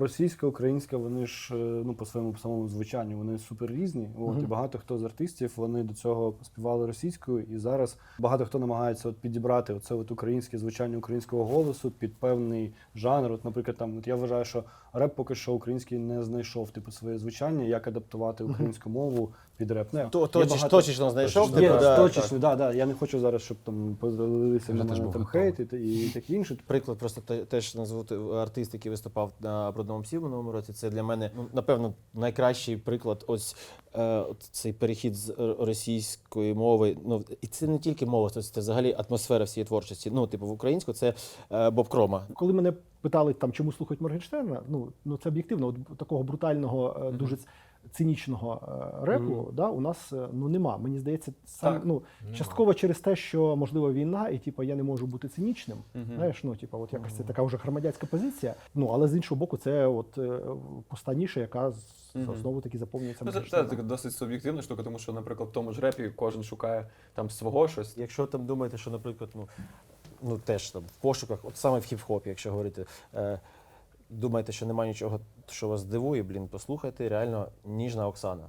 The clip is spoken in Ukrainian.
російська, українська, вони ж е, ну по своєму самому звучанню вони супер різні. От і багато хто з артистів вони до цього співали російською, і зараз багато хто намагається от підібрати оце от українське звучання українського голосу під певний жанр. От, наприклад, там от я вважаю, що реп поки що український не знайшов типу своє звучання, як адаптувати українську мову під реп. Не, То, точно, багато- точечно знайшов. Є, типу, да, точечно, так. да, да. Я не хочу зараз, щоб там позалилися на мене там хейт і, і таке інше. Приклад просто теж назвути артист, який виступав на брудному псі в минулому році. Це для мене ну напевно найкращий приклад. Ось е, цей перехід з російської мови. Ну і це не тільки мова, це, це взагалі атмосфера всієї творчості. Ну, типу, в українську це е, Боб Крома. Коли мене питали, там, чому слухають Моргенштерна, ну, ну це об'єктивно, от такого брутального, е, дуже цинічного е, репу да, у нас е, ну, нема. Мені здається, сам, Так, ну, частково через те, що можливо війна, і типу, я не можу бути цинічним. Знаєш, ну, типу, от якась це така вже громадянська позиція. Ну, але з іншого боку, це от е, пуста ніша, яка з- знову таки заповнюється. Ну, це, це досить суб'єктивна штука, тому що, наприклад, в тому ж репі кожен шукає там свого щось. Якщо там думаєте, що, наприклад, ну, ну теж там в пошуках, от саме в хіп-хопі, якщо говорити, е, думаєте, що немає нічого, що вас здивує, блін, послухайте, реально ніжна Оксана.